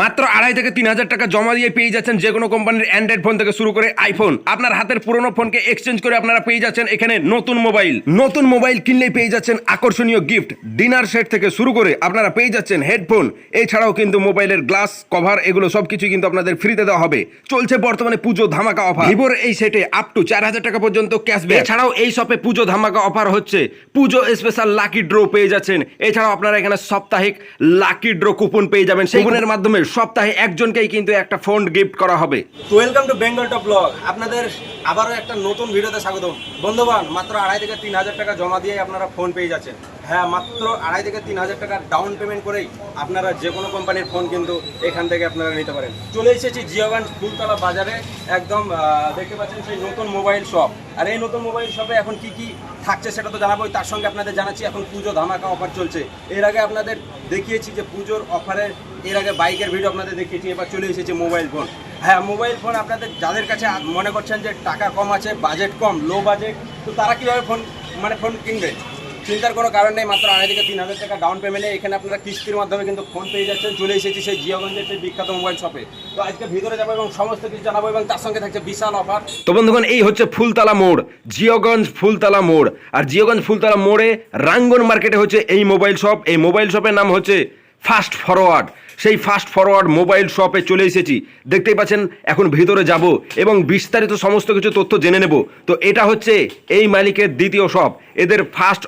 মাত্র আড়াই থেকে তিন হাজার টাকা জমা দিয়ে পেয়ে যাচ্ছেন যে কোনো কোম্পানির অ্যান্ড্রয়েড ফোন থেকে শুরু করে আইফোন আপনার হাতের পুরনো ফোনকে এক্সচেঞ্জ করে আপনারা পেয়ে যাচ্ছেন এখানে নতুন মোবাইল নতুন মোবাইল কিনলেই পেয়ে যাচ্ছেন আকর্ষণীয় গিফট ডিনার সেট থেকে শুরু করে আপনারা পেয়ে যাচ্ছেন হেডফোন এছাড়াও কিন্তু মোবাইলের গ্লাস কভার এগুলো সব কিছু কিন্তু আপনাদের ফ্রিতে দেওয়া হবে। চলছে বর্তমানে পুজো ধামাকা অফার ভিভোর এই সেটে আপ টু চার হাজার টাকা পর্যন্ত ক্যাশব্যাক এছাড়াও এই শপে পুজো ধামাকা অফার হচ্ছে। পুজো স্পেশাল লাকি ড্র পেয়ে যাচ্ছেন। এছাড়াও আপনারা এখানে সাপ্তাহিক লাকি ড্র কুপন পেয়ে যাবেন। সেই কুপনের মাধ্যমে সপ্তাহে একজনকেই কিন্তু একটা ফোন গিফট করা হবে। Welcome to Bengal top blog আপনাদের আবারও একটা নতুন ভিডিওতে স্বাগতম। বন্ধুবান মাত্র আড়াই থেকে তিন হাজার টাকা জমা দিয়ে আপনারা ফোন পেয়ে যাচ্ছেন। হ্যাঁ মাত্র আড়াই থেকে তিন হাজার টাকা ডাউন পেমেন্ট করেই আপনারা যে কোনো কোম্পানির ফোন কিন্তু এখান থেকে আপনারা নিতে পারেন। চলে এসেছি জিওগঞ্জ ফুলতলা বাজারে। একদম দেখতে পাচ্ছেন সেই নতুন মোবাইল শপ আর এই নতুন মোবাইল শপে এখন কি কি থাকছে সেটা তো জানাবোই, তার সঙ্গে আপনাদের জানাচ্ছি, এখন পুজো ধামাকা অফার চলছে। এর আগে আপনাদের দেখিয়েছি যে পুজোর অফারের এর আগে বাইকের ভিডিও আপনাদের দেখিয়েছি, এবার চলে এসেছে মোবাইল ফোন হ্যাঁ মোবাইল ফোন আপনাদের যাদের কাছে মনে করছেন যে টাকা কম আছে বাজেট কম লো বাজেট তো তারা কীভাবে ফোন মানে ফোন কিনবে? চিন্তার কোনো কারণ নেই, মাত্র আড়াই থেকে তিন হাজার টাকা ডাউন পেমেন্টে এখানে আপনারা কিস্তির মাধ্যমে কিন্তু ফোন পেয়ে যাচ্ছেন। চলে এসেছি সেই জিওগঞ্জের সেই বিখ্যাত মোবাইল শপে তো আজকে ভিতরে যাব এবং সমস্ত কিছু জানাব এবং তার সঙ্গে থাকছে বিশাল অফার তো বন্ধুগণ, এই হচ্ছে ফুলতলা মোড় জিওগঞ্জ ফুলতলা মোড়। আর জিওগঞ্জ ফুলতলা মোড়ে রাঙ্গন মার্কেটে হচ্ছে এই মোবাইল শপ এই মোবাইল শপের নাম হচ্ছে ফাস্ট ফরওয়ার্ড। সেই ফাস্ট ফরওয়ার্ড মোবাইল শপে চলে এসেছি। দেখতেই পাচ্ছেন, এখন ভিতরে যাব এবং বিস্তারিত সমস্ত কিছু তথ্য জেনে নেব। তো এটা হচ্ছে এই মালিকের দ্বিতীয় শপ। এদের ফার্স্ট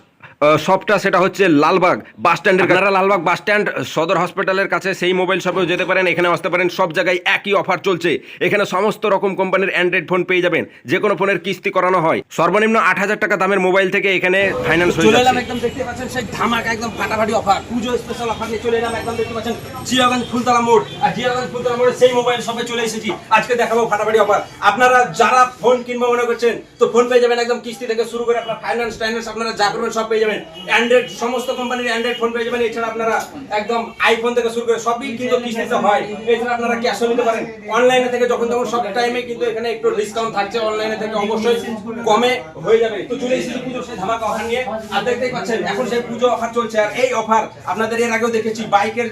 শপটা সেটা হচ্ছে লালবাগ বাস স্ট্যান্ডের আপনারা লালবাগ বাস স্ট্যান্ড সদর হসপিটালের কাছে সেই মোবাইল শপেও যেতে পারেন এখানে আসতে পারেন সব জায়গায় একই অফার চলছে। এখানে সমস্ত রকম কোম্পানির অ্যান্ড্রয়েড ফোন পেয়ে যাবেন যে কোনো ফোনের কিস্তি করানো হয়। সর্বনিম্ন আট হাজার টাকা দামের মোবাইল থেকে এখানে ফাইন্যান্স হয়ে যাচ্ছে। একদম দেখতে পাচ্ছেন সেই ধামাকা একদম ফাটাফাটি অফার পুজো স্পেশাল অফার নিয়ে চলে এলাম একদম দেখতে পাচ্ছেন জিয়াগঞ্জ ফুলতলা মোড়। আর জিয়াগঞ্জ ফুলতলা মোড়ে সেই মোবাইল শপে চলে এসেছি। আজকে দেখাবো ফাটাফাটি অফার আপনারা যারা ফোন কিনবো মনে করছেন তো ফোন পেয়ে যাবেন একদম কিস্তি থেকে শুরু করে আপনার ফাইন্যান্স টাইন্যান্স আপনারা যা করবেন সব পেয়ে যাবেন। অ্যান্ড্রয়েড সমস্ত কোম্পানির অ্যান্ড্রয়েড ফোন পেয়ে যাবেন। এছাড়া আপনারা একদম আইফোন থেকে শুরু করে সবই কিন্তু কিস্তিতে হয়। এছাড়া আপনারা ক্যাশও নিতে পারেন। অনলাইনে থেকে যখন তখন সব টাইমে কিন্তু এখানে একটু ডিসকাউন্ট থাকছে। অনলাইনে থেকে অবশ্যই কমে হয়ে যাবে। তো চলে এসেছি পুজো সেই ধামাকা অফার নিয়ে। আর দেখতেই পাচ্ছেন, এখন সেই পুজো অফার চলছে। আর এই অফার আপনাদের এর আগেও দেখেছি। বাইকের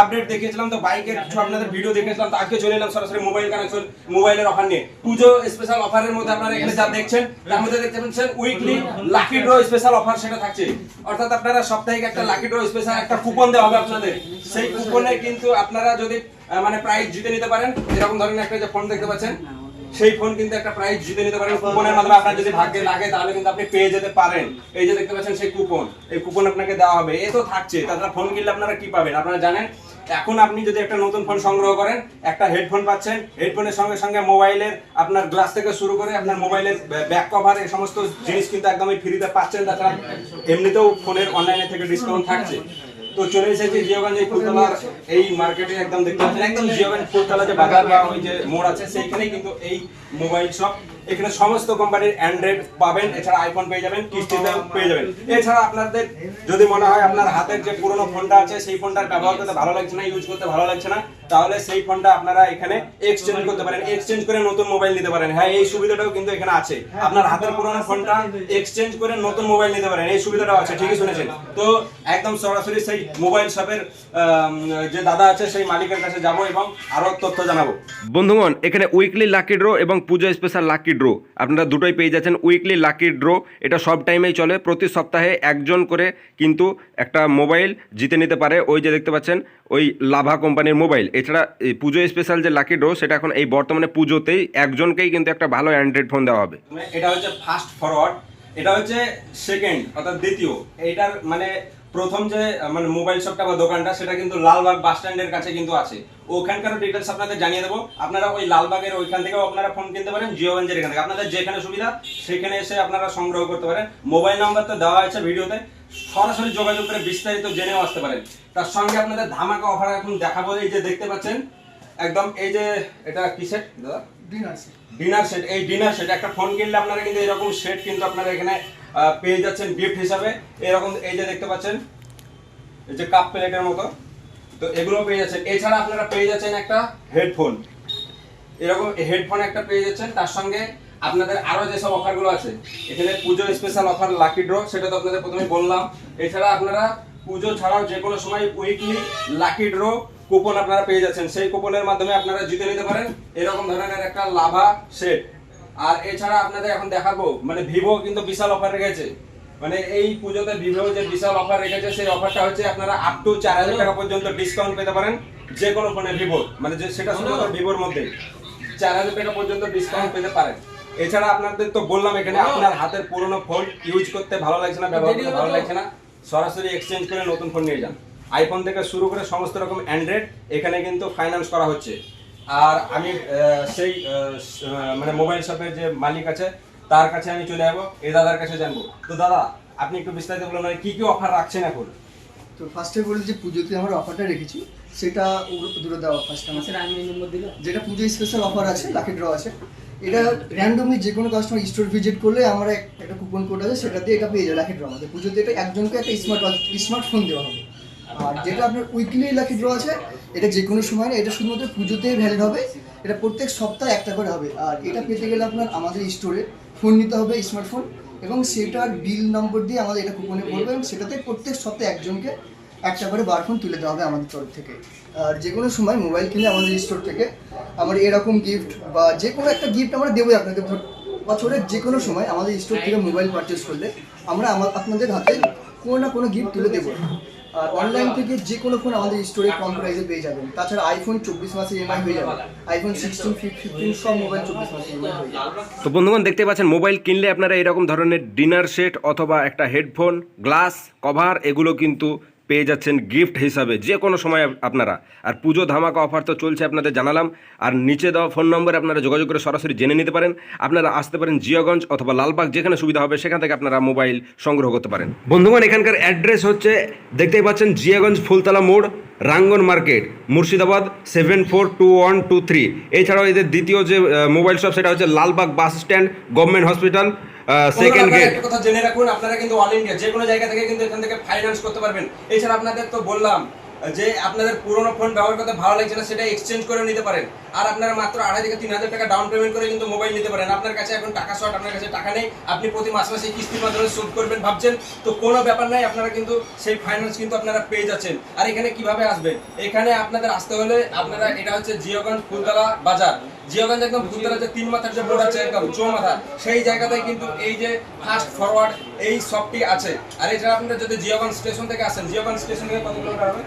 আপডেট দেখেছিলাম তো বাইকের কিছু আপনাদের ভিডিও দেখেছিলাম তো আজকে চলে এলাম সরাসরি মোবাইল কানেকশন মোবাইলের অফার নিয়ে। পুজো স্পেশাল অফারের মধ্যে আপনারা এখানে যা দেখছেন, তার মধ্যে দেখতে পাচ্ছেন weekly lucky draw special offer সেটা থাকছে। অর্থাৎ আপনারা সাপ্তাহিক একটা লাকি ড্র স্পেশাল একটা কুপন দেওয়া হবে আপনাদের। সেই কুপনে কিন্তু আপনারা যদি মানে প্রাইজ জিতে নিতে পারেন এরকম ধরনের একটা যে ফোন দেখতে পাচ্ছেন, সেই ফোন কিন্তু একটা প্রাইজ জিতে নিতে পারেন। কুপনের মাধ্যমে আপনার যদি ভাগ্যে লাগে, তাহলে কিন্তু আপনি পেয়ে যেতে পারেন। এই যে দেখতে পাচ্ছেন সেই কুপন এই কুপন আপনাকে দেওয়া হবে। এ তো থাকছে। তাছাড়া ফোন কিনলে আপনারা কি পাবেন? আপনারা জানেন এখন আপনি যদি একটা নতুন ফোন সংগ্রহ করেন, একটা হেডফোন পাচ্ছেন হেডফোনের সঙ্গে সঙ্গে মোবাইলের আপনার গ্লাস থেকে শুরু করে আপনার মোবাইলের ব্যাক কভার এই সমস্ত জিনিস কিন্তু একদমই ফ্রিতে পাচ্ছেন। তাছাড়া এমনিতেও ফোনের অনলাইনে থেকে ডিসকাউন্ট থাকছে। তো চলে এসেছি জিওগঞ্জ এই ফুলতলার এই মার্কেটে একদম দেখতে পাচ্ছেন, একদম জিওগঞ্জ ফুলতলা যে বাজার বা ওই যে মোড় আছে, সেইখানেই কিন্তু এই মোবাইল শপ। এখানে সমস্ত কোম্পানির অ্যান্ড্রয়েড পাবেন, এছাড়া আইফোন পেয়ে যাবেন কিস্তিতে পেয়ে যাবেন। এছাড়া আপনাদের যদি মনে হয় আপনার হাতের যে পুরনো ফোনটা আছে, সেই ফোনটার ব্যবহার করতে ভালো লাগছে না ইউজ করতে ভালো লাগছে না, তাহলে সেই ফোনটা আপনারা এখানে এক্সচেঞ্জ করতে পারেন। এক্সচেঞ্জ করে নতুন মোবাইল নিতে পারেন। হ্যাঁ এই সুবিধাটাও কিন্তু এখানে আছে। আপনার হাতের পুরনো ফোনটা এক্সচেঞ্জ করে নতুন মোবাইল নিতে পারেন। এই সুবিধাটাও আছে, ঠিকই শুনেছেন। তো একদম সরাসরি সেই মোবাইল শপের যে দাদা আছে, সেই মালিকের কাছে যাব এবং আরও তথ্য জানাব। বন্ধুগণ, এখানে উইকলি লাকি ড্র এবং পুজো স্পেশাল লাকি ড্র আপনারা দুটোই পেয়ে যাচ্ছেন উইকলি লাকি ড্র এটা সব টাইমেই চলে, প্রতি সপ্তাহে একজন করে কিন্তু একটা মোবাইল জিতে নিতে পারে। ওই যে দেখতে পাচ্ছেন, ওই লাভা কোম্পানির মোবাইল এছাড়া পুজো স্পেশাল যে লাকি ড্র সেটা এখন এই বর্তমানে পুজোতেই একজনকেই কিন্তু একটা ভালো অ্যান্ড্রয়েড ফোন দেওয়া হবে। এটা হচ্ছে ফাস্ট ফরওয়ার্ড এটা হচ্ছে সেকেন্ড অর্থাৎ দ্বিতীয়। এটার মানে প্রথম যে মানে মোবাইল শপটা বা দোকানটা সেটা কিন্তু লালবাগ বাস স্ট্যান্ডের কাছে কিন্তু আছে। ওখানকার ডিটেলস আপনাদের জানিয়ে দেবো। আপনারা ওই লালবাগের ওইখান থেকেও আপনারা ফোন কিনতে পারেন জিওগঞ্জের এখান থেকে। আপনাদের যেখানে সুবিধা সেখানে এসে আপনারা সংগ্রহ করতে পারেন। মোবাইল নাম্বার তো দেওয়া আছে ভিডিওতে। সরাসরি যোগাযোগ করে বিস্তারিত জেনেও আসতে পারেন। তার সঙ্গে আপনাদের ধামাকা অফার এখন দেখাবো। এই যে দেখতে পাচ্ছেন একদম এই যে এটা কি সেট দাদা? ডিনার সেট ডিনার সেট এই ডিনার সেট একটা ফোন কিনলে আপনারা কিন্তু এরকম সেট কিন্তু আপনারা এখানে পেয়ে যাচ্ছেন গিফট হিসাবে। এরকম এই যে দেখতে পাচ্ছেন, এই যে কাপ প্লেটের মতো। তো এগুলো পেয়ে যাচ্ছেন। এছাড়া আপনারা পেয়ে যাচ্ছেন একটা হেডফোন এরকম হেডফোন একটা পেয়ে যাচ্ছেন। তার সঙ্গে আপনাদের আরও যেসব অফারগুলো আছে, এখানে পুজো স্পেশাল অফার লাকি ড্র সেটা তো আপনাদের প্রথমে বললাম। এছাড়া আপনারা পুজো ছাড়াও যে কোনো সময় উইকলি লাকি ড্র কুপন আপনারা পেয়ে যাচ্ছেন। সেই কুপনের মাধ্যমে আপনারা জিতে নিতে পারেন। এরকম ধরনের একটা লাভা সেট আর এছাড়া আপনাদের এখন দেখাবো মানে ভিভো কিন্তু বিশাল অফার রেখেছে। মানে এই পুজোতে ভিভো যে বিশাল অফার রেখেছে সেই অফারটা হচ্ছে আপনারা আপ টু চার হাজার টাকা পর্যন্ত ডিসকাউন্ট পেতে পারেন যে কোনো ফোনে ভিভো মানে যে সেটা শুধুমাত্র ভিভোর মধ্যে। চার হাজার টাকা পর্যন্ত ডিসকাউন্ট পেতে পারেন। এছাড়া আপনাদের তো বললাম এখানে আপনার হাতের পুরনো ফোন ইউজ করতে ভালো লাগছে না ব্যবহার করতে ভালো লাগছে না সরাসরি এক্সচেঞ্জ করে নতুন ফোন নিয়ে যান। আইফোন থেকে শুরু করে সমস্ত রকম অ্যান্ড্রয়েড এখানে কিন্তু ফাইন্যান্স করা হচ্ছে। আর আমি সেই মানে মোবাইল শপের যে মালিক আছে তার কাছে আমি চলে যাব এই দাদার কাছে জানব। তো দাদা আপনি একটু বিস্তারিত বলুন মানে কি কি অফার রাখছেন এখন? তো ফার্স্টে বলি যে পুজোতে আমরা অফারটা রেখেছি সেটা দূরে দেওয়া ফার্স্ট আমার যেটা পুজো স্পেশাল অফার আছে লাকি ড্র আছে এটা র্যান্ডমলি যে কোনো কাস্টমার স্টোর ভিজিট করলে আমার একটা কুপন কোড আছে সেটা দিয়ে এটা পেয়ে যাবে লাকি ড্র আমাদের। পুজোতে এটা একজনকে একটা স্মার্ট স্মার্টফোন দেওয়া হবে। আর যেটা আপনার উইকলি লাকি ড্র আছে এটা যে কোনো সময় না এটা শুধুমাত্র পুজোতেই ভ্যালিড হবে, এটা প্রত্যেক সপ্তাহে একটা করে হবে। আর এটা পেতে গেলে আপনার আমাদের স্টোরে ফোন নিতে হবে স্মার্টফোন এবং সেটার বিল নম্বর দিয়ে আমাদের এটা কুপনে পড়বে, এবং সেটাতে প্রত্যেক সপ্তাহে একজনকে একটা করে বার ফোন তুলে দেওয়া হবে আমাদের তরফ থেকে। আর যে কোনো সময় মোবাইল কিনে আমাদের স্টোর থেকে আমার এরকম গিফট বা যে কোনো একটা গিফট আমরা দেবোই আপনাকে বছরের যে কোনো সময় আমাদের স্টোর থেকে মোবাইল পারচেস করলে আমরা আমার আপনাদের হাতে কোনো না কোনো গিফট তুলে দেবো। আর অনলাইন থেকে যে কোনো ফোন আমাদের স্টোরে কম প্রাইসে পেয়ে যাবেন। তাছাড়া আইফোন চব্বিশ মাসে ইএমআই হয়ে যাবে। আইফোন সিক্সটিন ফিফটিন সব মোবাইল চব্বিশ মাসে ইএমআই হয়ে যাবে। তো বন্ধুগণ দেখতে পাচ্ছেন মোবাইল কিনলে আপনারা এরকম ধরনের ডিনার সেট অথবা একটা হেডফোন গ্লাস কভার এগুলো কিন্তু পেয়ে যাচ্ছেন গিফট হিসাবে, যে কোনো সময় আপনারা। আর পুজো ধামাকা অফার তো চলছে আপনাদের জানালাম। আর নিচে দেওয়া ফোন নম্বরে আপনারা যোগাযোগ করে সরাসরি জেনে নিতে পারেন। আপনারা আসতে পারেন জিয়াগঞ্জ অথবা লালবাগ, যেখানে সুবিধা হবে, সেখান থেকে আপনারা মোবাইল সংগ্রহ করতে পারেন। বন্ধুগণ, এখানকার অ্যাড্রেস হচ্ছে, দেখতেই পাচ্ছেন জিয়াগঞ্জ ফুলতলা মোড়। Rangan market Murshidabad seven four two one two three এছাড়াও এদের দ্বিতীয় যে মোবাইল শপ সেটা হচ্ছে Lalbag bus stand government hospital second gate কথা জেনে রাখুন আপনারা কিন্তু অল ইন্ডিয়া যে কোনো জায়গা থেকে কিন্তু এখান থেকে ফাইন্যান্স করতে পারবেন। এছাড়া আপনাদের তো বললাম যে আপনাদের পুরোনো ফোন ব্যবহার করতে ভালো লাগছে না, সেটা এক্সচেঞ্জ করে নিতে পারেন। আর আপনারা মাত্র আড়াই থেকে তিন হাজার টাকা ডাউন পেমেন্ট করে কিন্তু মোবাইল নিতে পারেন। আপনার কাছে এখন টাকা শর্ট আপনার কাছে টাকা নেই। আপনি প্রতি মাস মাসে কিস্তির মাধ্যমে শোধ করবেন ভাবছেন। তো কোনো ব্যাপার নাই, আপনারা কিন্তু সেই ফাইন্যান্স কিন্তু আপনারা পেয়ে যাচ্ছেন। আর এখানে কীভাবে আসবেন? এখানে আপনাদের আসতে হলে আপনারা, এটা হচ্ছে জিওগঞ্জ ফুলতলা বাজার। জিওগঞ্জ একদম ফুলতলা যে তিন মাথার যে বোর্ড আছে, একদম চৌ মাথা সেই জায়গাতে কিন্তু এই যে ফাস্ট ফরওয়ার্ড এই শপটি আছে। আর এছাড়া আপনারা যদি জিওগঞ্জ স্টেশন থেকে আসেন জিওগঞ্জ স্টেশন থেকে কত কিলোমিটার হবে?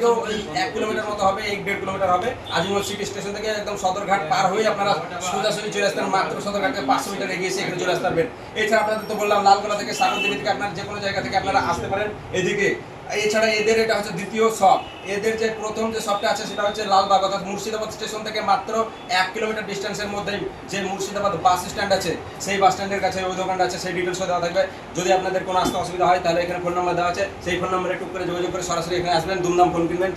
আসতে এক কিলোমিটার মতো হবে, এক দেড় কিলোমিটার হবে। আজিমগঞ্জ সিটি স্টেশন থেকে একদম সদরঘাট পার হয়ে আপনারা সোজাসুজি চলে আসতেন মাত্র সদরঘাট থেকে পাঁচশো মিটার এগিয়ে এসে এখানে চলে আসতে পারবেন। এছাড়া আপনাদের তো বললাম, লালগোলা থেকে সাগরদিঘি থেকে আপনার যে কোনো জায়গা থেকে আপনারা আসতে পারেন। এদিকে এছাড়া এদের এটা হচ্ছে দ্বিতীয় সব এদের যে প্রথম যে সবটা আছে সেটা হচ্ছে লালবাগ, অর্থাৎ মুর্শিদাবাদ স্টেশন থেকে মাত্র এক কিলোমিটার ডিস্টেন্সের মধ্যেই যে মুর্শিদাবাদ বাস স্ট্যান্ড আছে, সেই বাস স্ট্যান্ডের কাছে ওই দোকানটা আছে, সেই ডিটেলসও দেওয়া থাকবে। যদি আপনাদের কোনো আসতে অসুবিধা হয়, তাহলে এখানে ফোন নাম্বার দেওয়া আছে। সেই ফোন নাম্বারে টুক করে যোগাযোগ করে সরাসরি এখানে আসবেন দুমদাম ফোন কিনবেন।